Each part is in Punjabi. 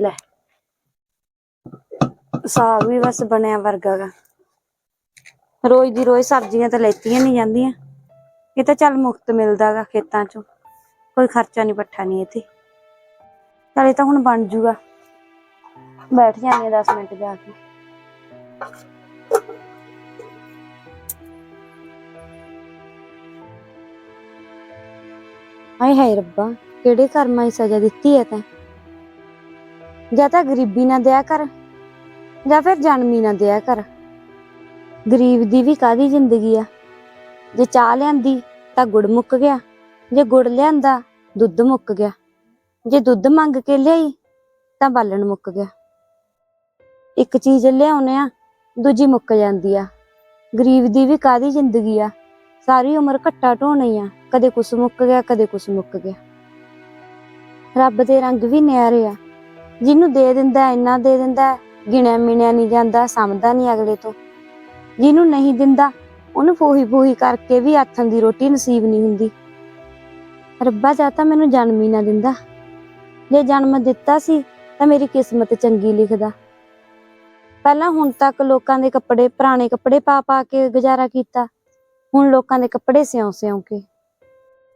ਲੈ। ਸਾਗ ਵੀ ਬਸ ਬਣਿਆ ਵਰਗਾ ਗਾ। ਰੋਜ਼ ਦੀ ਰੋਜ਼ ਸਬਜ਼ੀਆਂ ਤਾਂ ਲੈਤੀਆਂ ਨਹੀਂ ਜਾਂਦੀਆਂ। ਇਹ ਤਾਂ ਚੱਲ ਮੁਫਤ ਮਿਲਦਾ ਗਾ ਖੇਤਾਂ ਚੋਂ। ਕੋਈ ਖਰਚਾ ਨਹੀਂ ਪੱਠਾ ਨਹੀਂ ਇੱਥੇ। ਚੱਲ ਇਹ ਤਾਂ ਹੁਣ ਬਣ ਜੂਗਾ। ਬੈਠ ਜਾਂਦੇ 10 ਮਿੰਟ ਜਾ ਕੇ। ਹਾਏ ਹਾਏ ਰੱਬਾ, ਕਿਹੜੇ ਕਰਮਾਂ ਦੀ ਸਜ਼ਾ ਦਿੱਤੀ ਹੈ ਤੈਂ? ਜਾਂ ਤਾਂ ਗਰੀਬੀ ਨਾ ਦਿਆ ਕਰ, ਜਾਂ ਫਿਰ ਜਨਮੀ ਨਾ ਦਿਆ ਕਰ। ਗਰੀਬ ਦੀ ਵੀ ਕਾਦੀ ਜ਼ਿੰਦਗੀ ਆ? ਜੇ ਚਾਹ ਲਿਆਂਦੀ ਤਾਂ ਗੁੜ ਮੁੱਕ ਗਿਆ, ਜੇ ਗੁੜ ਲਿਆਂਦਾ ਦੁੱਧ ਮੁੱਕ ਗਿਆ, ਜੇ ਦੁੱਧ ਮੰਗ ਕੇ ਲਿਆਈ ਤਾਂ ਬਾਲਣ ਮੁੱਕ ਗਿਆ। ਇੱਕ ਚੀਜ਼ ਲਿਆਉਨੇ ਆ, ਦੂਜੀ ਮੁੱਕ ਜਾਂਦੀ ਆ। ਗਰੀਬ ਦੀ ਵੀ ਕਾਦੀ ਜ਼ਿੰਦਗੀ ਆ? ਸਾਰੀ ਉਮਰ ਘੱਟਾ ਢੋਣੀ ਆ, ਕਦੇ ਕੁਛ ਮੁੱਕ ਗਿਆ, ਕਦੇ ਕੁਛ ਮੁੱਕ ਗਿਆ। ਰੱਬ ਦੇ ਰੰਗ ਵੀ ਨਿਆਰੇ ਆ। ਜਿਹਨੂੰ ਦੇ ਦਿੰਦਾ, ਇੰਨਾ ਦੇ ਦਿੰਦਾ, ਗਿਣਿਆ ਮਿਣਿਆ ਨਹੀਂ ਜਾਂਦਾ ਸਮਝਦਾ ਨਹੀਂ ਅਗਲੇ ਤੋਂ। ਜਿਹਨੂੰ ਨਹੀਂ ਦਿੰਦਾ, ਉਹਨੂੰ ਫੋਹੀ ਫੋਹੀ ਕਰਕੇ ਵੀ ਆਥਣ ਦੀ ਰੋਟੀ ਨਸੀਬ ਨਹੀਂ ਹੁੰਦੀ। ਰੱਬਾ, ਜਾਂ ਤਾਂ ਮੈਨੂੰ ਜਨਮ ਹੀ ਨਾ ਦਿੰਦਾ। ਜੇ ਜਨਮ ਦਿੱਤਾ ਸੀ, ਤਾਂ ਮੇਰੀ ਕਿਸਮਤ ਚੰਗੀ ਲਿਖਦਾ। ਪਹਿਲਾਂ ਹੁਣ ਤੱਕ ਲੋਕਾਂ ਦੇ ਕੱਪੜੇ, ਪੁਰਾਣੇ ਕੱਪੜੇ ਪਾ ਪਾ ਕੇ ਗੁਜ਼ਾਰਾ ਕੀਤਾ। ਹੁਣ ਲੋਕਾਂ ਦੇ ਕੱਪੜੇ ਸਿਉਂ ਸਿਉਂ ਕੇ।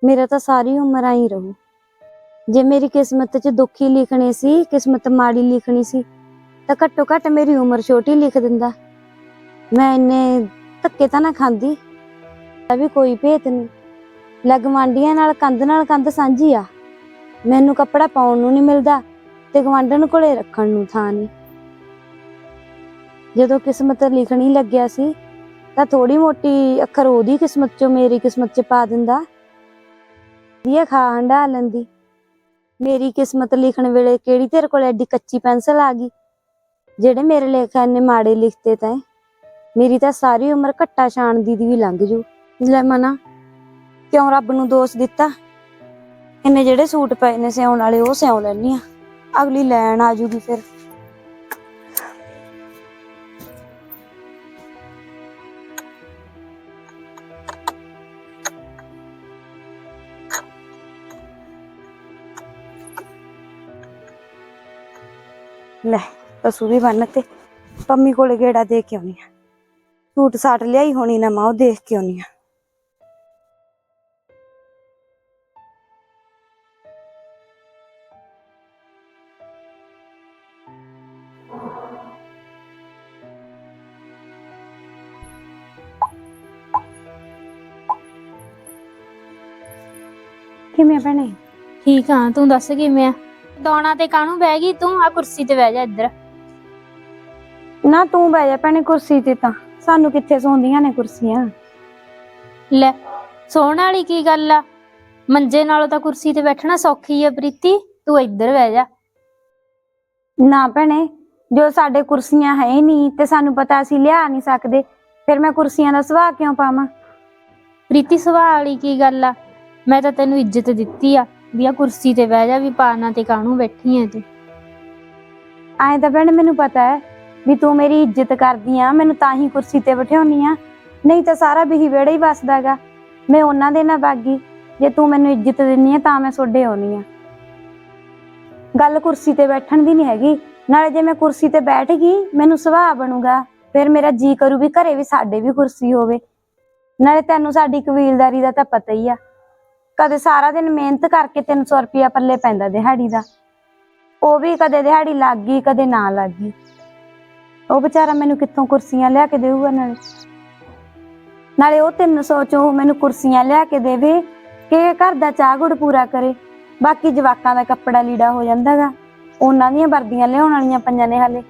ਮੇਰਾ ਤਾਂ ਸਾਰੀ ਉਮਰ ਆਈ ਰਹੂ। ਜੇ ਮੇਰੀ ਕਿਸਮਤ 'ਚ ਦੁੱਖੀ ਲਿਖਣੀ ਸੀ, ਕਿਸਮਤ ਮਾੜੀ ਲਿਖਣੀ ਸੀ, ਤਾਂ ਘੱਟੋ ਘੱਟ ਮੇਰੀ ਉਮਰ ਛੋਟੀ ਲਿਖ ਦਿੰਦਾ। ਮੈਂ ਇੰਨੇ ਧੱਕੇ ਤਾਂ ਨਾ ਖਾਂਦੀ, ਤਾਂ ਵੀ ਕੋਈ ਭੇਤ ਨਹੀਂ। ਲਗਵਾਂਡੀਆਂ ਨਾਲ, ਕੰਧ ਨਾਲ ਕੰਧ ਸਾਂਝੀ ਆ। ਮੈਨੂੰ ਕੱਪੜਾ ਪਾਉਣ ਨੂੰ ਨਹੀਂ ਮਿਲਦਾ ਤੇ ਗਵਾਂਢਣ ਕੋਲੇ ਰੱਖਣ ਨੂੰ ਥਾਂ ਨਹੀਂ। ਜਦੋਂ ਕਿਸਮਤ ਲਿਖਣੀ ਲੱਗਿਆ ਸੀ, ਤਾਂ ਥੋੜੀ ਮੋਟੀ ਅੱਖਰ ਉਹਦੀ ਕਿਸਮਤ ਚੋਂ ਮੇਰੀ ਕਿਸਮਤ 'ਚ ਪਾ ਦਿੰਦਾ। ਦੀਆ ਖਾ ਹੰਡਾ ਲੈਂਦੀ। ਮੇਰੀ ਕਿਸਮਤ ਲਿਖਣ ਵੇਲੇ ਕਿਹੜੀ ਤੇਰੇ ਕੋਲ ਐਡੀ ਕੱਚੀ ਪੈਨਸਲ ਆ ਗਈ? ਜਿਹੜੇ ਮੇਰੇ ਲੇਖ ਨੇ ਮਾੜੇ ਲਿਖਤੇ ਤੈਂ ਮੇਰੀ ਤਾਂ ਸਾਰੀ ਉਮਰ ਘੱਟਾ ਸ਼ਾਨ ਦੀ ਦੀ ਵੀ ਲੰਘ ਜੂ। ਲੈ ਮਨਾ, ਕਿਉਂ ਰੱਬ ਨੂੰ ਦੋਸ਼ ਦਿੱਤਾ? ਇਹਨੇ ਜਿਹੜੇ ਸੂਟ ਪਏ ਨੇ ਸਿਉਣ ਵਾਲੇ, ਉਹ ਸਿਉਂ ਲੈਣੀ ਆ। ਅਗਲੀ ਲੈਣ ਆ ਜੂਗੀ ਫਿਰ। ਲੈ ਪਸ਼ੂ ਵੀ ਬੰਨ ਤੇ ਪੰਮੀ ਕੋਲੇ ਗੇੜਾ ਦੇ ਕੇ ਆਉਣੀ ਆ। ਸੂਟ ਸਾਟ ਲਿਆਈ ਹੋਣੀ ਨਾ ਮਾਂ ਉਹ ਦੇਖ ਕੇ ਆਉਣੀ ਆ। ਕਿਵੇਂ ਭੈਣੇ? ਠੀਕ ਆ ਤੂੰ ਦੱਸ ਕਿਵੇਂ ਆ? ਦੌਣਾ ਤੇ ਕਾਹਨੂੰ ਬਹਿ ਗਈ? ਤੂੰ ਆ ਕੁਰਸੀ ਤੇ ਬਹਿ ਜਾ ਇੱਧਰ। ਨਾ ਤੂੰ ਬਹਿ ਜਾ ਭੈਣੇ ਕੁਰਸੀ ਤੇ ਤਾਂ। ਸਾਨੂੰ ਕਿੱਥੇ ਸੌਂਦੀਆਂ ਨੇ ਕੁਰਸੀਆਂ? ਲੈ ਸੋਹਣ ਵਾਲੀ ਕੀ ਗੱਲ ਆ? ਮੰਜੇ ਨਾਲੋਂ ਤਾਂ ਕੁਰਸੀ ਤੇ ਬੈਠਣਾ ਸੌਖੀ ਆ ਪ੍ਰੀਤੀ। ਤੂੰ ਇੱਧਰ ਬਹਿ ਜਾ। ਨਾ ਭੈਣੇ ਜੋ ਸਾਡੇ ਕੁਰਸੀਆਂ ਹੈ ਹੀ ਨਹੀਂ ਤੇ ਸਾਨੂੰ ਪਤਾ ਅਸੀਂ ਲਿਆ ਨਹੀਂ ਸਕਦੇ ਫਿਰ ਮੈਂ ਕੁਰਸੀਆਂ ਦਾ ਸੁਭਾਅ ਕਿਉਂ ਪਾਵਾਂ? ਪ੍ਰੀਤੀ ਸੁਭਾਅ ਵਾਲੀ ਕੀ ਗੱਲ ਆ? ਮੈਂ ਤਾਂ ਤੈਨੂੰ ਇੱਜ਼ਤ ਦਿੱਤੀ ਆ। ਵੀ ਆ ਕੁਰਸੀ ਤੇ ਬਹਿ ਜਾ ਵੀ ਪਾਣਾ ਤੇ ਕਾਹਨੂੰ ਬੈਠੀ ਐ ਤੂੰ? ਐਂ ਤਾਂ ਭੈਣੇ ਮੈਨੂੰ ਪਤਾ ਹੈ ਵੀ ਤੂੰ ਮੇਰੀ ਇੱਜ਼ਤ ਕਰਦੀ ਆ, ਮੈਨੂੰ ਤਾਂ ਹੀ ਕੁਰਸੀ ਤੇ ਬਿਠਾਉਣੀ ਆ। ਨਹੀਂ ਤਾਂ ਸਾਰਾ ਬਿਹੀ ਵਿਹੜਾ ਹੀ ਵਸਦਾਗਾ। ਮੈਂ ਉਹਨਾਂ ਦੇ ਨਾਲ ਬਾਗੀ। ਜੇ ਤੂੰ ਮੈਨੂੰ ਇੱਜ਼ਤ ਦਿੰਨੀ ਆ, ਤਾਂ ਮੈਂ ਸੋਡੇ ਆਉਣੀ ਆ। ਗੱਲ ਕੁਰਸੀ ਤੇ ਬੈਠਣ ਦੀ ਨਹੀਂ ਹੈਗੀ। ਨਾਲੇ ਜੇ ਮੈਂ ਕੁਰਸੀ ਤੇ ਬੈਠ ਗਈ, ਮੈਨੂੰ ਸੁਭਾਅ ਬਣੂਗਾ। ਫਿਰ ਮੇਰਾ ਜੀ ਕਰੂ ਵੀ ਘਰੇ ਵੀ ਸਾਡੇ ਵੀ ਕੁਰਸੀ ਹੋਵੇ। ਨਾਲੇ ਤੈਨੂੰ ਸਾਡੀ ਕਬੀਲਦਾਰੀ ਦਾ ਤਾਂ ਪਤਾ ਹੀ ਆ। ਕਦੇ ਸਾਰਾ ਦਿਨ ਮਿਹਨਤ ਕਰਕੇ 300 ਰੁਪਿਆ ਪੱਲੇ ਪੈਂਦਾ ਦਿਹਾੜੀ ਦਾ। ਉਹ ਵੀ ਕਦੇ ਦਿਹਾੜੀ ਲੱਗ ਗਈ, ਕਦੇ ਨਾ ਲੱਗ ਗਈ। ਉਹ ਵਿਚਾਰਾ ਮੈਨੂੰ ਕਿੱਥੋਂ ਕੁਰਸੀਆਂ ਲਿਆ ਕੇ ਦੇਊਗਾ ਨਾਲੇ? ਨਾਲੇ ਉਹ 300 ਚੋਂ ਮੈਨੂੰ ਕੁਰਸੀਆਂ ਲਿਆ ਕੇ ਦੇਵੇ ਕਿ ਘਰ ਦਾ ਚਾਹ ਗੁੜ ਪੂਰਾ ਕਰੇ। ਬਾਕੀ ਜਵਾਕਾਂ ਦਾ ਕੱਪੜਾ ਲੀੜਾ ਹੋ ਜਾਂਦਾਗਾ। ਉਹਨਾਂ ਦੀਆਂ ਵਰਦੀਆਂ ਲਿਆਉਣ ਵਾਲੀਆਂ ਪੰਜਾਂ ਨੇ ਹਾਲੇ।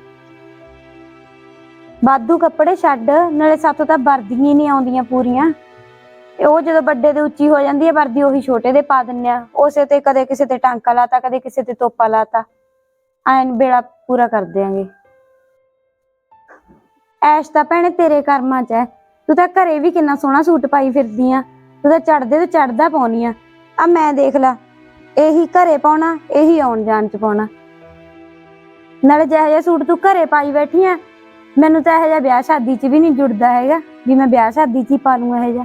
ਬਾਦੂ ਕੱਪੜੇ ਛੱਡ, ਨਾਲੇ ਸਾਥੋਂ ਤਾਂ ਵਰਦੀਆਂ ਹੀ ਨਹੀਂ ਆਉਂਦੀਆਂ ਪੂਰੀਆਂ। ਤੇ ਉਹ ਜਦੋਂ ਵੱਡੇ ਤੇ ਉੱਚੀ ਹੋ ਜਾਂਦੀ ਹੈ, ਵਰਦੀ ਉਹੀ ਛੋਟੇ ਦੇ ਪਾ ਦਿੰਨੇ ਆ। ਉਸੇ ਤੇ ਕਦੇ ਕਿਸੇ ਤੇ ਟਾਂਕਾ ਲਾਤਾ, ਕਦੇ ਕਿਸੇ ਤੇ ਤੋਪਾ ਲਾਤਾ। ਐਨ ਬੇੜਾ ਪੂਰਾ ਕਰ ਦਿਆਂਗੇ। ਐਸ਼ ਤਾਂ ਭੈਣੇ ਤੇਰੇ ਕਰਮਾਂ 'ਚ ਹੈ ਤੂੰ ਤਾਂ ਘਰੇ ਵੀ ਕਿੰਨਾ ਸੋਹਣਾ ਸੂਟ ਪਾਈ ਫਿਰਦੀ ਆ। ਤੂੰ ਤਾਂ ਚੜਦੇ ਤੇ ਚੜਦਾ ਪਾਉਣੀ ਆ। ਆ ਮੈਂ ਦੇਖ ਲਾ, ਇਹੀ ਘਰੇ ਪਾਉਣਾ, ਇਹੀ ਆਉਣ ਜਾਣ 'ਚ ਪਾਉਣਾ। ਨਾਲੇ ਜਿਹੋ ਜਿਹਾ ਸੂਟ ਤੂੰ ਘਰੇ ਪਾਈ ਬੈਠੀ ਆ, ਮੈਨੂੰ ਤਾਂ ਇਹੋ ਜਿਹਾ ਵਿਆਹ ਸ਼ਾਦੀ 'ਚ ਵੀ ਨਹੀਂ ਜੁੜਦਾ ਹੈਗਾ, ਵੀ ਮੈਂ ਵਿਆਹ ਸ਼ਾਦੀ 'ਚ ਹੀ ਪਾ ਲੂੰ ਇਹੋ ਜਿਹਾ।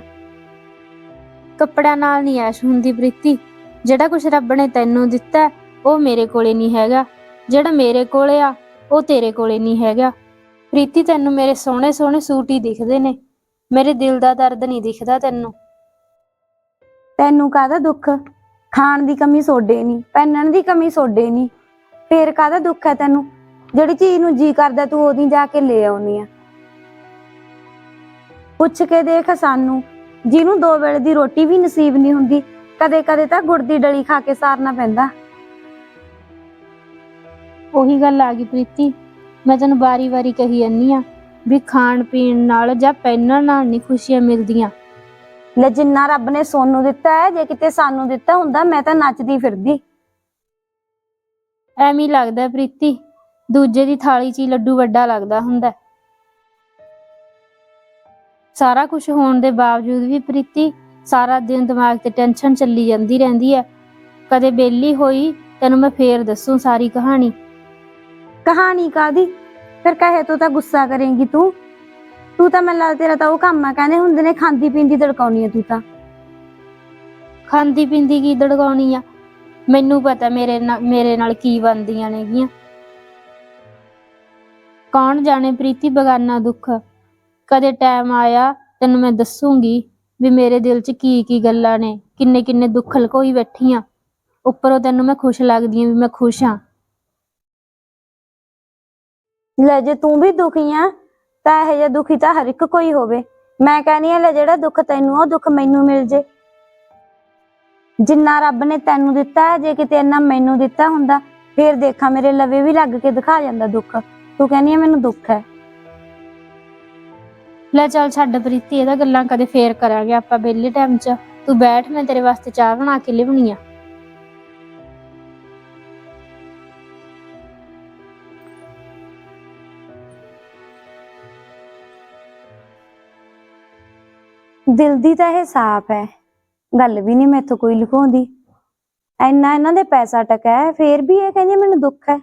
ਕੱਪੜਿਆਂ ਨਾਲ ਨਹੀਂ ਐਸ਼ ਹੁੰਦੀ ਪ੍ਰੀਤੀ। ਜਿਹੜਾ ਕੁਛ ਰੱਬ ਨੇ ਤੈਨੂੰ ਦਿੱਤਾ ਹੈ, ਉਹ ਮੇਰੇ ਕੋਲੇ ਨਹੀਂ ਹੈਗਾ। ਜਿਹੜਾ ਮੇਰੇ ਕੋਲੇ ਆ ਉਹ ਤੇਰੇ ਕੋਲੇ ਨਹੀਂ ਹੈਗਾ। ਪ੍ਰੀਤੀ ਤੈਨੂੰ ਮੇਰੇ ਸੋਹਣੇ ਸੋਹਣੇ ਸੂਟ ਹੀ ਦਿਖਦੇ ਨੇ। ਮੇਰੇ ਦਿਲ ਦਾ ਦਰਦ ਨਹੀਂ ਦਿਖਦਾ ਤੈਨੂੰ। ਤੈਨੂੰ ਕਾਹਦਾ ਦੁੱਖ? ਖਾਣ ਦੀ ਕਮੀ ਸੋਡੇ ਨਹੀਂ ਪਹਿਨਣ ਦੀ ਕਮੀ ਸੋਡੇ ਨਹੀਂ ਫੇਰ ਕਾਹਦਾ ਦੁੱਖ ਹੈ ਤੈਨੂੰ? ਜਿਹੜੀ ਚੀਜ਼ ਨੂੰ ਜੀ ਕਰਦਾ ਤੂੰ ਉਹਦੀ ਜਾ ਕੇ ਲੈ ਆਉਣੀ ਆ। ਪੁੱਛ ਕੇ ਦੇਖ ਸਾਨੂੰ ਜਿਹਨੂੰ ਦੋ ਵੇਲੇ ਦੀ ਰੋਟੀ ਵੀ ਨਸੀਬ ਨਹੀਂ ਹੁੰਦੀ ਕਦੇ ਕਦੇ ਤਾਂ ਗੁੜ ਦੀ ਡਲੀ ਖਾ ਕੇ ਸਾਰਨਾ ਪੈਂਦਾ। ਉਹੀ ਗੱਲ ਆ ਗਈ ਪ੍ਰੀਤੀ। ਮੈਂ ਤੈਨੂੰ ਵਾਰੀ-ਵਾਰੀ ਕਹੀ ਜਾਂਦੀ ਆ ਵੀ ਖਾਣ ਪੀਣ ਨਾਲ ਜਾਂ ਪਹਿਨਣ ਨਾਲ ਨਹੀਂ ਖੁਸ਼ੀਆਂ ਮਿਲਦੀਆਂ। ਲੈ ਜਿੰਨਾ ਰੱਬ ਨੇ ਸੋਨੂੰ ਦਿੱਤਾ ਹੈ ਜੇ ਕਿਤੇ ਸਾਨੂੰ ਦਿੱਤਾ ਹੁੰਦਾ ਮੈਂ ਤਾਂ ਨੱਚਦੀ ਫਿਰਦੀ। ਐਵੇਂ ਹੀ ਲੱਗਦਾ ਹੈ ਪ੍ਰੀਤੀ। ਦੂਜੇ ਦੀ ਥਾਲੀ 'ਚ ਹੀ ਲੱਡੂ ਵੱਡਾ ਲੱਗਦਾ ਹੁੰਦਾ ਹੈ। ਸਾਰਾ ਕੁਝ ਹੋਣ ਦੇ ਬਾਵਜੂਦ ਵੀ ਪ੍ਰੀਤੀ ਸਾਰਾ ਦਿਨ ਦਿਮਾਗ ਤੇ ਟੈਨਸ਼ਨ ਚੱਲੀ ਜਾਂਦੀ ਰਹਿੰਦੀ ਹੈ। ਕਦੇ ਬੇਲੀ ਹੋਈ ਤੈਨੂੰ ਮੈਂ ਫੇਰ ਦੱਸੂ ਸਾਰੀ ਕਹਾਣੀ। ਕਹਾਣੀ ਕਾਦੀ ਫਿਰ ਕਹੇ ਤੂੰ ਤਾਂ ਗੁੱਸਾ ਕਰੇਂਗੀ ਤੂੰ। ਤੂੰ ਤਾਂ ਮੈਨੂੰ ਲੱਗਦਾ ਤੇਰਾ ਤਾਂ ਉਹ ਕੰਮ ਆ ਕਹਿੰਦੇ ਹੁੰਦੇ ਨੇ ਖਾਂਦੀ ਪੀਂਦੀ ਤੜਕਾਉਣੀ ਆ ਤੂੰ ਤਾਂ। ਖਾਂਦੀ ਪੀਂਦੀ ਕੀ ਦੜਗਾਉਣੀ ਆ? ਮੈਨੂੰ ਪਤਾ ਮੇਰੇ ਨਾਲ ਮੇਰੇ ਨਾਲ ਕੀ ਬਣਦੀਆਂ ਨੇਗੀਆਂ। ਕੌਣ ਜਾਣੇ ਪ੍ਰੀਤੀ ਬਗਾਨਾ ਦੁੱਖ? ਕਦੇ ਟਾਈਮ ਆਇਆ ਤੈਨੂੰ ਮੈਂ ਦੱਸੂਗੀ ਵੀ ਮੇਰੇ ਦਿਲ 'ਚ ਕੀ ਕੀ ਗੱਲਾਂ ਨੇ ਕਿੰਨੇ ਕਿੰਨੇ ਦੁੱਖ ਲਕੋਈ ਬੈਠੀ ਬੈਠੀਆਂ। ਉੱਪਰੋਂ ਤੈਨੂੰ ਮੈਂ ਖੁਸ਼ ਲੱਗਦੀ ਆਂ ਵੀ ਮੈਂ ਖੁਸ਼ ਹਾਂ ਲੈ ਜੇ ਤੂੰ ਵੀ ਦੁਖੀ ਆ ਤਾਂ ਇਹ ਜਿਹਾ ਦੁਖੀ ਤਾਂ ਹਰ ਇੱਕ ਕੋਈ ਹੋਵੇ। ਮੈਂ ਕਹਿੰਦੀ ਆ ਲੈ ਜਿਹੜਾ ਦੁੱਖ ਤੈਨੂੰ ਉਹ ਦੁੱਖ ਮੈਨੂੰ ਮਿਲ ਜੇ। ਜਿੰਨਾ ਰੱਬ ਨੇ ਤੈਨੂੰ ਦਿੱਤਾ ਹੈ, ਜੇ ਕਿਤੇ ਇੰਨਾ ਮੈਨੂੰ ਦਿੱਤਾ ਹੁੰਦਾ ਫੇਰ ਦੇਖਾਂ ਮੇਰੇ ਲਵੇ ਵੀ ਲੱਗ ਕੇ ਦਿਖਾ ਜਾਂਦਾ ਦੁੱਖ। ਤੂੰ ਕਹਿੰਦੀ ਆ ਮੈਨੂੰ ਦੁੱਖ ਹੈ। ਲੈ ਚੱਲ ਛੱਡ ਪ੍ਰੀਤੀ, ਇਹਦਾ ਗੱਲਾਂ ਕਦੇ ਫੇਰ ਕਰਾਂਗੇ ਆਪਾਂ ਵਿਹਲੇ ਟਾਈਮ 'ਚ। ਤੂੰ ਬੈਠ, ਮੈਂ ਤੇਰੇ ਵਾਸਤੇ ਚਾਹ ਬਣਾ ਕੇ ਲਿਆਉਣੀ ਆ। ਦਿਲ ਦੀ ਤਾਂ ਇਹ ਸਾਫ਼ ਹੈ। ਗੱਲ ਵੀ ਨਹੀਂ ਮੈਥੋਂ ਕੋਈ ਲੁਕਾਉਂਦੀ ਐਨਾ ਇਹਨਾਂ ਦੇ ਪੈਸਾ ਟਕਾ ਹੈ, ਫੇਰ ਵੀ ਇਹ ਕਹਿੰਦੀ ਮੈਨੂੰ ਦੁੱਖ ਹੈ।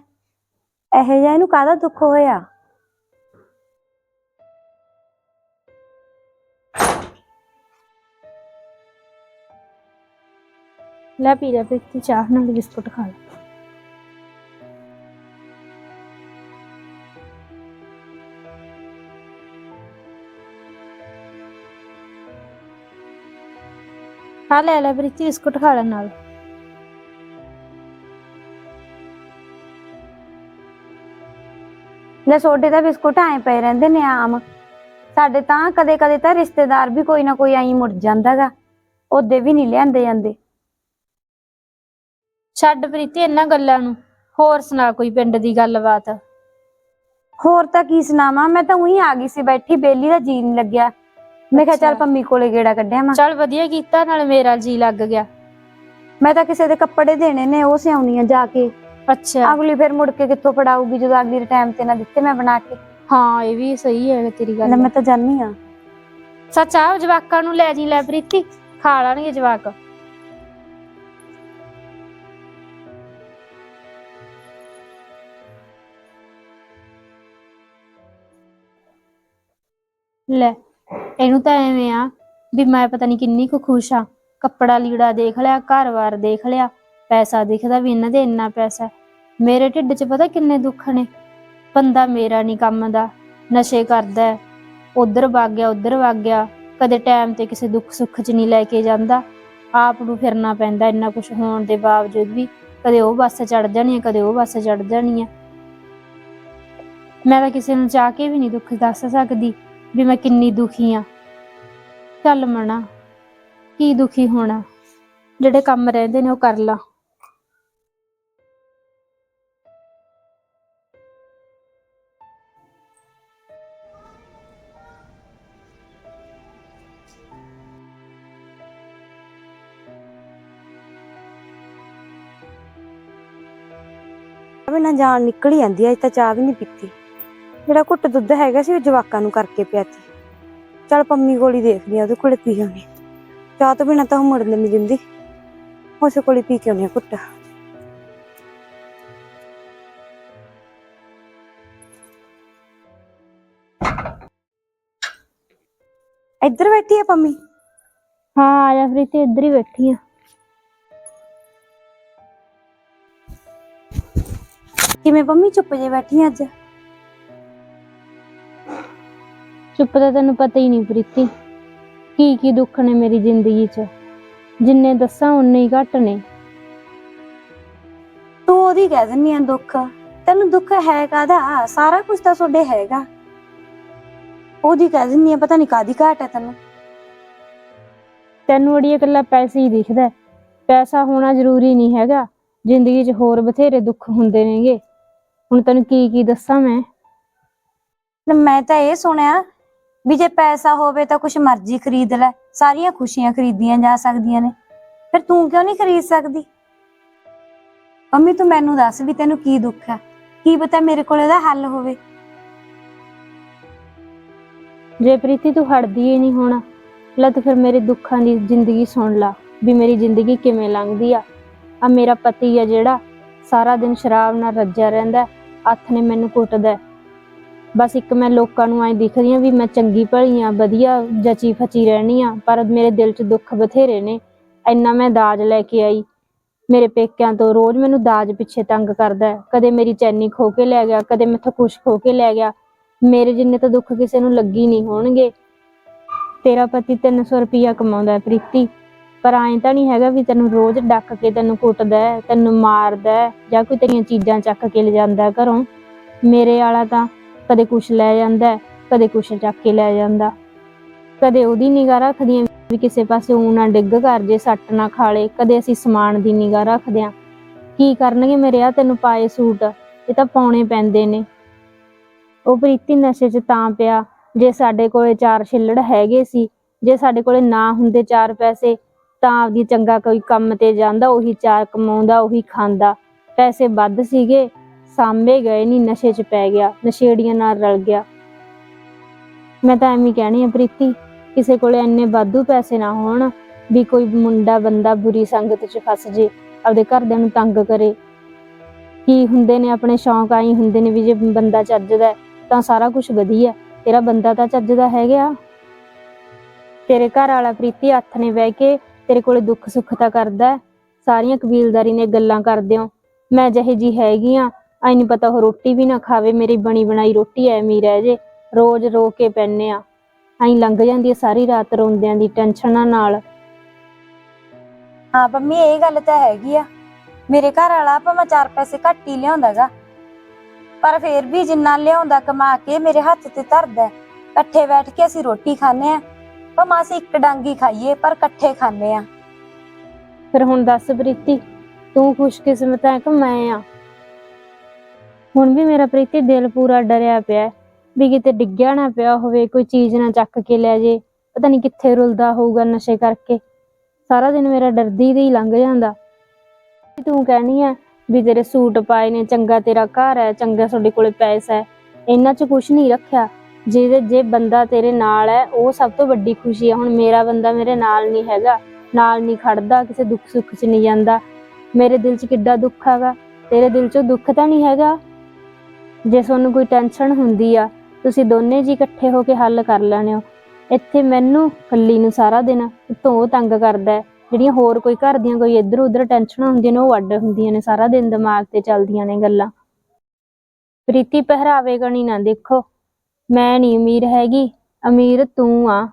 ਇਹੋ ਜਿਹਾ ਇਹਨੂੰ ਕਾਹਦਾ ਦੁੱਖ ਹੋਇਆ? ਲੈ ਪੀ ਲੈ ਪ੍ਰੀਤੀ ਚਾਹ ਨਾਲ ਬਿਸਕੁਟ ਖਾ ਲੈ। ਹਾਂ, ਲੈ ਲੈ ਪ੍ਰੀਤੀ, ਬਿਸਕੁਟ ਖਾ ਲੈ ਨਾਲ। ਲੈ ਸੋਡੇ ਦਾ ਬਿਸਕੁਟ ਆਏ ਪਏ ਰਹਿੰਦੇ ਨੇ ਆਮ। ਸਾਡੇ ਤਾਂ ਕਦੇ ਕਦੇ ਤਾਂ ਰਿਸ਼ਤੇਦਾਰ ਵੀ ਕੋਈ ਨਾ ਕੋਈ ਆਈ ਮੁੜ ਜਾਂਦਾਗਾ। ਉਹਦੇ ਵੀ ਨਹੀਂ ਲਿਆਂਦੇ ਜਾਂਦੇ। ਛੱਡ ਪ੍ਰੀਤੀ ਇਹਨਾਂ ਗੱਲਾਂ ਨੂੰ। ਹੋਰ ਸੁਣਾ ਕੋਈ ਪਿੰਡ ਦੀ ਗੱਲਬਾਤ? ਹੋਰ ਤਾਂ ਕੀ ਸੁਣਾਵਾਂ? ਮੈਂ ਤਾਂ ਉਹੀ ਆ ਗਈ ਸੀ ਬੈਠੀ ਬੇਲੀ ਦਾ ਜੀ ਨਹੀਂ ਲੱਗਿਆ। ਮੈਂ ਕਿਹਾ ਚੱਲ ਅੱਛਾ। ਪੰਮੀ ਕੋਲੇ ਗੇੜਾ ਕੱਢਿਆ ਮੈਂ। ਚੱਲ ਵਧੀਆ ਕੀਤਾ ਨਾਲ ਮੇਰਾ ਜੀ ਲੱਗ ਗਿਆ। ਮੈਂ ਤਾਂ ਕਿਸੇ ਦੇ ਕੱਪੜੇ ਦੇਣੇ ਨੇ ਉਹ ਸਿਆਉਣੀ ਆ ਜਾ ਕੇ। ਅੱਛਾ। ਅਗਲੀ ਫਿਰ ਮੁੜ ਕੇ ਕਿੱਥੋਂ ਫੜਾਊਗੀ ਜਦੋਂ ਅਗਲੀ ਟਾਈਮ ਤੇ ਨਾ ਦਿੱਤੇ ਮੈਂ ਬਣਾ ਕੇ। ਹਾਂ ਇਹ ਵੀ ਸਹੀ ਹੈ ਤੇਰੀ ਲੈ ਗੱਲ ਮੈਂ ਤਾਂ ਜਾਨੀ ਆ। ਸੱਚ ਆ ਜਵਾਕਾਂ ਨੂੰ ਲੈ ਜੀ ਲੈ ਪ੍ਰੀਤੀ। ਖਾ ਲੈਣਗੇ ਜਵਾਕ। ਲੈ, ਇਹਨੂੰ ਤਾਂ ਐਵੇਂ ਆ ਵੀ ਮੈਂ ਪਤਾ ਨਹੀਂ ਕਿੰਨੀ ਕੁ ਖੁਸ਼ ਆ। ਕੱਪੜਾ ਲੀੜਾ ਦੇਖ ਲਿਆ, ਘਰ-ਬਾਰ ਦੇਖ ਲਿਆ, ਪੈਸਾ ਦਿਖਦਾ ਵੀ ਇਹਨਾਂ ਦੇ ਇੰਨਾ ਪੈਸਾ ਹੈ। ਮੇਰੇ ਢਿੱਡ 'ਚ ਪਤਾ ਕਿੰਨੇ ਦੁੱਖ ਨੇ। ਬੰਦਾ ਮੇਰਾ ਨਹੀਂ ਕੰਮ ਦਾ, ਨਸ਼ੇ ਕਰਦਾ ਹੈ। ਉਧਰ ਵਗ ਗਿਆ, ਉਧਰ ਵਗ ਗਿਆ, ਕਦੇ ਟਾਈਮ ਤੇ ਕਿਸੇ ਦੁੱਖ ਸੁੱਖ 'ਚ ਨਹੀਂ ਲੈ ਕੇ ਜਾਂਦਾ। ਆਪ ਨੂੰ ਫਿਰਨਾ ਪੈਂਦਾ ਇੰਨਾ ਕੁਝ ਹੋਣ ਦੇ ਬਾਵਜੂਦ ਵੀ, ਕਦੇ ਉਹ ਬੱਸ ਚੜ ਜਾਣੀ ਹੈ, ਕਦੇ ਉਹ ਬੱਸ ਚੜ ਜਾਣੀ ਹੈ। ਮੈਂ ਤਾਂ ਕਿਸੇ ਨੂੰ ਚਾਹ ਕੇ ਵੀ ਨਹੀਂ ਦੁੱਖ ਦੱਸ ਸਕਦੀ। ਵੀ ਮੈਂ ਕਿੰਨੀ ਦੁਖੀ ਆ। ਚੱਲ ਮਣਾ ਕੀ ਦੁਖੀ ਹੋਣਾ? ਜਿਹੜੇ ਕੰਮ ਰਹਿੰਦੇ ਨੇ ਉਹ ਕਰ ਲਾ। ਵੀ ਨਾ ਜਾਨ ਨਿਕਲ ਹੀ ਜਾਂਦੀ ਐ ਅੱਜ ਤਾਂ ਚਾਹ ਵੀ ਨਹੀਂ ਪੀਤੀ। ਜਿਹੜਾ ਘੁੱਟ ਦੁੱਧ ਹੈਗਾ ਸੀ ਉਹ ਜਵਾਕਾਂ ਨੂੰ ਕਰਕੇ ਪਿਆਤੀ ਚੱਲ ਪੰਮੀ ਕੋਲ ਦੇਖਦੀ ਆ ਉਹਦੇ ਕੋਲੇ ਪੀ ਆਉਣੀ ਚਾਹ ਤੋਂ ਬਿਨਾ ਤਾਂ ਉਹ ਮੁੜਨ ਨਹੀਂ ਦਿੰਦੀ। ਉਸੇ ਕੋਲ ਪੀ ਕੇ ਆਉਣੀ ਘੁੱਟ। ਇੱਧਰ ਬੈਠੀ ਆ ਪੰਮੀ? ਹਾਂ ਆ ਜਾ ਪ੍ਰੀਤੀ ਇੱਧਰ ਹੀ ਬੈਠੀ ਆ। ਕਿਵੇਂ ਪੰਮੀ ਚੁੱਪ ਜੇ ਬੈਠੀ ਆਂ ਅੱਜ? ਚੁੱਪ ਤਾਂ ਤੈਨੂੰ ਪਤਾ ਹੀ ਨਹੀਂ ਪ੍ਰੀਤੀ ਕੀ ਕੀ ਦੁੱਖ ਨੇ ਮੇਰੀ ਜ਼ਿੰਦਗੀ 'ਚ ਜਿੰਨੇ ਦੱਸਾਂ ਉਨੇ ਹੀ ਘੱਟ ਨੇ ਤੂੰ ਉਹਦੀ ਕਹਿ ਦਿੰਨੀ ਆ ਦੁੱਖ ਤੈਨੂੰ ਦੁੱਖ ਹੈ ਕਾਦਾ ਸਾਰਾ ਕੁਝ ਤਾਂ ਤੁਹਾਡੇ ਹੈਗਾ ਉਹਦੀ ਕਹਿ ਦਿੰਨੀ ਆ ਪਤਾ ਨਹੀਂ ਕਾਦੀ ਘਾਟ ਹੈ ਤੈਨੂੰ ਤੈਨੂੰ ਅੜੀਏ ਇਕੱਲਾ ਪੈਸੇ ਹੀ ਦਿਖਦਾ ਹੈ। ਪੈਸਾ ਹੋਣਾ ਜ਼ਰੂਰੀ ਨਹੀਂ ਹੈਗਾ ਜ਼ਿੰਦਗੀ 'ਚ ਹੋਰ ਬਥੇਰੇ ਦੁੱਖ ਹੁੰਦੇ ਨੇਗੇ ਹੁਣ ਤੈਨੂੰ ਕੀ ਕੀ ਦੱਸਾਂ ਮੈਂ ਤੇ ਮੈਂ ਤਾਂ ਇਹ ਸੁਣਿਆ ਵੀ ਜੇ ਪੈਸਾ ਹੋਵੇ ਤਾਂ ਕੁਝ ਮਰਜ਼ੀ ਖਰੀਦ ਲੈ। ਸਾਰੀਆਂ ਖੁਸ਼ੀਆਂ ਖਰੀਦੀਆਂ ਜਾ ਸਕਦੀਆਂ ਨੇ। ਫਿਰ ਤੂੰ ਕਿਉਂ ਨਹੀਂ ਖਰੀਦ ਸਕਦੀ? ਮੰਮੀ, ਤੂੰ ਮੈਨੂੰ ਦੱਸ ਵੀ ਤੈਨੂੰ ਕੀ ਦੁੱਖ ਹੈ ਕੀ ਪਤਾ ਮੇਰੇ ਕੋਲ ਇਹਦਾ ਹੱਲ ਹੋਵੇ। ਜੇ ਪ੍ਰੀਤੀ ਤੂੰ ਹਟਦੀ ਹੀ ਨਹੀਂ ਹੋਣਾ, ਲੈ ਤੇ ਫਿਰ ਮੇਰੇ ਦੁੱਖਾਂ ਦੀ ਜ਼ਿੰਦਗੀ ਸੁਣ ਲਾ, ਵੀ ਮੇਰੀ ਜ਼ਿੰਦਗੀ ਕਿਵੇਂ ਲੰਘਦੀ ਆ। ਆ ਮੇਰਾ ਪਤੀ ਆ ਜਿਹੜਾ ਸਾਰਾ ਦਿਨ ਸ਼ਰਾਬ ਨਾਲ ਰੱਜਿਆ ਰਹਿੰਦਾ, ਹੱਥ ਨੇ ਮੈਨੂੰ ਕੁੱਟਦਾ ਬਸ ਇੱਕ ਮੈਂ ਲੋਕਾਂ ਨੂੰ ਐ ਦਿਖਦੀ ਆ ਵੀ ਮੈਂ ਚੰਗੀ ਭਲੀ ਆ ਵਧੀਆ ਜਚੀ ਫਚੀ ਰਹਿਣੀ ਆ ਪਰ ਮੇਰੇ ਦਿਲ 'ਚ ਦੁੱਖ ਬਥੇਰੇ ਨੇ। ਇੰਨਾ ਮੈਂ ਦਾਜ ਲੈ ਕੇ ਆਈ। ਮੇਰੇ ਪੇਕਿਆਂ ਤੋਂ ਰੋਜ਼ ਮੈਨੂੰ ਦਾਜ ਪਿੱਛੇ ਤੰਗ ਕਰਦਾ ਕਦੇ ਮੇਰੀ ਚੈਨੀ ਖੋ ਕੇ ਲੈ ਗਿਆ ਕਦੇ ਮੈਥੋਂ ਕੁਛ ਖੋ ਕੇ ਲੈ ਗਿਆ। ਮੇਰੇ ਜਿੰਨੇ ਤਾਂ ਦੁੱਖ ਕਿਸੇ ਨੂੰ ਲੱਗੀ ਨਹੀਂ ਹੋਣਗੇ। ਤੇਰਾ ਪਤੀ 300 ਰੁਪਈਆ ਕਮਾਉਂਦਾ ਹੈ ਪ੍ਰੀਤੀ। ਪਰ ਐਂ ਤਾਂ ਨਹੀਂ ਹੈਗਾ ਵੀ ਤੈਨੂੰ ਰੋਜ਼ ਡੱਕ ਕੇ ਤੈਨੂੰ ਕੁੱਟਦਾ ਹੈ, ਤੈਨੂੰ ਮਾਰਦਾ ਹੈ, ਜਾਂ ਕੋਈ ਤੇਰੀਆਂ ਚੀਜ਼ਾਂ ਚੱਕ ਕੇ ਲੈ ਜਾਂਦਾ ਘਰੋਂ। ਮੇਰੇ ਵਾਲਾ ਤਾਂ ਕਦੇ ਕੁਛ ਲੈ ਜਾਂਦਾ ਕਦੇ ਕੁਛ ਚੱਕ ਕੇ ਲੈ ਜਾਂਦਾ ਕਦੇ ਉਹਦੀ ਨਿਗਾਹ ਰੱਖਦੀਆਂ ਵੀ ਕਿਸੇ ਪਾਸੇ ਊਂ ਨਾ ਡਿੱਗ ਕਰ ਜੇ ਸੱਟ ਨਾ ਖਾਲੇ ਕਦੇ ਅਸੀਂ ਸਮਾਨ ਦੀ ਨਿਗਾਹ ਰੱਖਦੇ ਹਾਂ। ਕੀ ਕਰਨਗੇ ਮੇਰੇ ਆ ਤੈਨੂੰ ਪਾਏ ਸੂਟ? ਇਹ ਤਾਂ ਪਾਉਣੇ ਪੈਂਦੇ ਨੇ। ਉਹ ਪ੍ਰੀਤੀ ਨਸ਼ੇ 'ਚ ਤਾਂ ਪਿਆ। ਜੇ ਸਾਡੇ ਕੋਲੇ ਚਾਰ ਛਿੱਲੜ ਹੈਗੇ ਸੀ, ਜੇ ਸਾਡੇ ਕੋਲੇ ਨਾ ਹੁੰਦੇ ਚਾਰ ਪੈਸੇ, ਤਾਂ ਆਪਦੀ ਚੰਗਾ ਕੋਈ ਕੰਮ ਤੇ ਜਾਂਦਾ, ਉਹੀ ਚਾਰ ਕਮਾਉਂਦਾ, ਉਹੀ ਖਾਂਦਾ। ਪੈਸੇ ਵੱਧ ਸੀਗੇ ਸਾਂਭੇ ਗਏ ਨਹੀਂ ਨਸ਼ੇ 'ਚ ਪੈ ਗਿਆ, ਨਸ਼ੇੜੀਆਂ ਨਾਲ ਰਲ ਗਿਆ। ਮੈਂ ਤਾਂ ਐਵੇਂ ਕਹਿਣੀ ਆ, ਪ੍ਰੀਤੀ, ਕਿਸੇ ਕੋਲੇ ਐਨੇ ਵਾਧੂ ਪੈਸੇ ਨਾ ਹੋਣ ਵੀ ਕੋਈ ਮੁੰਡਾ, ਬੰਦਾ ਬੁਰੀ ਸੰਗਤ 'ਚ ਫਸ ਜੇ, ਆਪਦੇ ਘਰਦਿਆਂ ਨੂੰ ਤੰਗ ਕਰੇ। ਕੀ ਹੁੰਦੇ ਨੇ ਆਪਣੇ ਸ਼ੌਂਕ, ਆਈ ਹੁੰਦੇ ਨੇ ਵੀ ਜੇ ਬੰਦਾ ਚੱਜਦਾ ਤਾਂ ਸਾਰਾ ਕੁਝ ਵਧੀਆ ਤੇਰਾ ਬੰਦਾ ਤਾਂ ਚੱਜਦਾ ਹੈਗਾ ਤੇਰੇ ਘਰ ਵਾਲਾ ਪ੍ਰੀਤੀ ਹੱਥ ਨੇ ਬਹਿ ਕੇ ਤੇਰੇ ਕੋਲੇ ਦੁੱਖ ਸੁੱਖ ਤਾਂ ਕਰਦਾ ਸਾਰੀਆਂ ਕਬੀਲਦਾਰੀ ਨੇ ਗੱਲਾਂ ਕਰਦੇ ਹੋ। ਮੈਂ ਜਿਹੇ ਜੀ ਹੈਗੀ ਆ ਐ ਨਹੀਂ ਪਤਾ ਉਹ ਰੋਟੀ ਵੀ ਨਾ ਖਾਵੇ ਮੇਰੀ ਬਣੀ ਬਣਾਈ ਰੋਟੀ ਐਵੇਂ ਰਹਿ ਜੇ ਰੋਜ਼ ਰੋ ਕੇ ਪੈਨੇ ਆ। ਐਂ ਲੰਘ ਜਾਂਦੀ ਹੈ ਸਾਰੀ ਰਾਤ ਰੋਂਦਿਆਂ ਦੀ ਟੈਨਸ਼ਨਾਂ ਨਾਲ। ਹਾਂ ਪੰਮੀ ਇਹ ਗੱਲ ਤਾਂ ਹੈਗੀ ਆ। ਮੇਰੇ ਘਰ ਵਾਲਾ ਭਾਵੇਂ ਚਾਰ ਪੈਸੇ ਘੱਟ ਹੀ ਲਿਆਉਂਦਾਗਾ ਪਰ ਫੇਰ ਵੀ ਜਿੰਨਾ ਲਿਆਉਂਦਾ ਕਮਾ ਕੇ ਮੇਰੇ ਹੱਥ ਤੇ ਧਰਦਾ ਹੈ। ਇਕੱਠੇ ਬੈਠ ਕੇ ਅਸੀਂ ਰੋਟੀ ਖਾਂਦੇ ਆ ਭਾਵੇਂ ਅਸੀਂ ਇੱਕ ਡਾਂਗੀ ਖਾਈਏ ਪਰ ਇਕੱਠੇ ਖਾਂਦੇ ਆ। ਫਿਰ ਹੁਣ ਦੱਸ ਪ੍ਰੀਤੀ ਤੂੰ ਖੁਸ਼ਕਿਸਮਤ ਹੈ ਕਿ ਮੈਂ ਆ? ਹੁਣ ਵੀ ਮੇਰਾ ਪ੍ਰੀਤੀ ਦਿਲ ਪੂਰਾ ਡਰਿਆ ਪਿਆ ਹੈ ਵੀ ਕਿਤੇ ਡਿੱਗਿਆ ਨਾ ਪਿਆ ਹੋਵੇ, ਕੋਈ ਚੀਜ਼ ਨਾ ਚੱਕ ਕੇ ਲੈ ਜੇ, ਪਤਾ ਨਹੀਂ ਕਿੱਥੇ ਰੁਲਦਾ ਹੋਊਗਾ ਨਸ਼ੇ ਕਰਕੇ। ਸਾਰਾ ਦਿਨ ਮੇਰਾ ਡਰਦੀ ਦੇ ਹੀ ਲੰਘ ਜਾਂਦਾ। ਤੂੰ ਕਹਿਣੀ ਆ ਵੀ ਤੇਰੇ ਸੂਟ ਪਾਏ ਨੇ, ਚੰਗਾ ਤੇਰਾ ਘਰ ਹੈ, ਚੰਗਾ ਤੁਹਾਡੇ ਕੋਲੇ ਪੈਸਾ ਹੈ। ਇਹਨਾਂ 'ਚ ਕੁਝ ਨਹੀਂ ਰੱਖਿਆ। ਜਿਹਦੇ, ਜੇ ਬੰਦਾ ਤੇਰੇ ਨਾਲ ਹੈ, ਉਹ ਸਭ ਤੋਂ ਵੱਡੀ ਖੁਸ਼ੀ ਹੈ। ਹੁਣ ਮੇਰਾ ਬੰਦਾ ਮੇਰੇ ਨਾਲ ਨਹੀਂ ਹੈਗਾ, ਨਾਲ ਨਹੀਂ ਖੜਦਾ, ਕਿਸੇ ਦੁੱਖ ਸੁੱਖ 'ਚ ਨਹੀਂ ਜਾਂਦਾ। ਮੇਰੇ ਦਿਲ 'ਚ ਕਿੱਡਾ ਦੁੱਖ ਹੈਗਾ, ਤੇਰੇ ਦਿਲ 'ਚ ਦੁੱਖ ਤਾਂ ਨਹੀਂ ਹੈਗਾ। ਜੇ ਤੁਹਾਨੂੰ ਕੋਈ ਟੈਨਸ਼ਨ ਹੁੰਦੀ ਆ, ਤੁਸੀਂ ਦੋਨੇ ਜੀ ਇਕੱਠੇ ਹੋ ਕੇ ਹੱਲ ਕਰ ਲੈਣੇ ਹੋ। ਇੱਥੇ ਮੈਨੂੰ, ਕੱਲੀ ਨੂੰ ਸਾਰਾ ਦਿਨ ਧੋ ਤੰਗ ਕਰਦਾ ਹੈ। ਜਿਹੜੀਆਂ ਹੋਰ ਕੋਈ ਘਰ ਦੀਆਂ ਕੋਈ ਇੱਧਰ ਉੱਧਰ ਟੈਨਸ਼ਨਾਂ ਹੁੰਦੀਆਂ ਨੇ, ਉਹ ਅੱਡ ਹੁੰਦੀਆਂ ਨੇ, ਸਾਰਾ ਦਿਨ ਦਿਮਾਗ ਤੇ ਚੱਲਦੀਆਂ ਨੇ ਗੱਲਾਂ। ਪ੍ਰੀਤੀ ਪਹਿਰਾਵੇ ਗਣੀ ਨਾ, ਦੇਖੋ। ਮੈਂ ਨਹੀਂ ਅਮੀਰ ਹੈਗੀ, ਅਮੀਰ ਤੂੰ ਆ।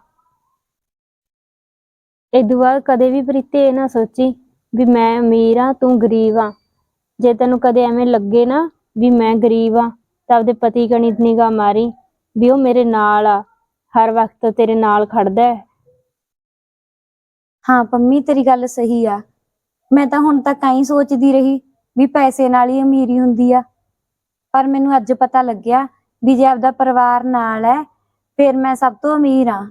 ਇਦੋਂ ਬਾਅਦ ਕਦੇ ਵੀ ਪ੍ਰੀਤੀ ਇਹ ਨਾ ਸੋਚੀ ਵੀ ਮੈਂ ਅਮੀਰ ਆ, ਤੂੰ ਗਰੀਬ ਆ। ਜੇ ਤੈਨੂੰ ਕਦੇ ਐਵੇਂ ਲੱਗੇ ਨਾ ਵੀ ਮੈਂ ਗਰੀਬ ਆ, ਤਾਂ ਆਪਦੇ ਪਤੀ ਕਣੀ ਨਿਗਾਹ ਮਾਰੀ, ਵੀ ਉਹ ਮੇਰੇ ਨਾਲ ਆ, ਹਰ ਵਕਤ ਤੇਰੇ ਨਾਲ ਖੜਦਾ ਹੈ। ਹਾਂ ਪੰਮੀ, ਤੇਰੀ ਗੱਲ ਸਹੀ ਆ। ਮੈਂ ਤਾਂ ਹੁਣ ਤੱਕ ਐਂ ਸੋਚਦੀ ਰਹੀ ਵੀ ਪੈਸੇ ਨਾਲ ਹੀ ਅਮੀਰੀ ਹੁੰਦੀ ਆ। ਪਰ ਮੈਨੂੰ ਅੱਜ ਪਤਾ ਲੱਗਿਆ ਵੀ ਜੇ ਆਪਦਾ ਪਰਿਵਾਰ ਨਾਲ ਹੈ, ਫਿਰ ਮੈਂ ਸਭ ਤੋਂ ਅਮੀਰ ਆ।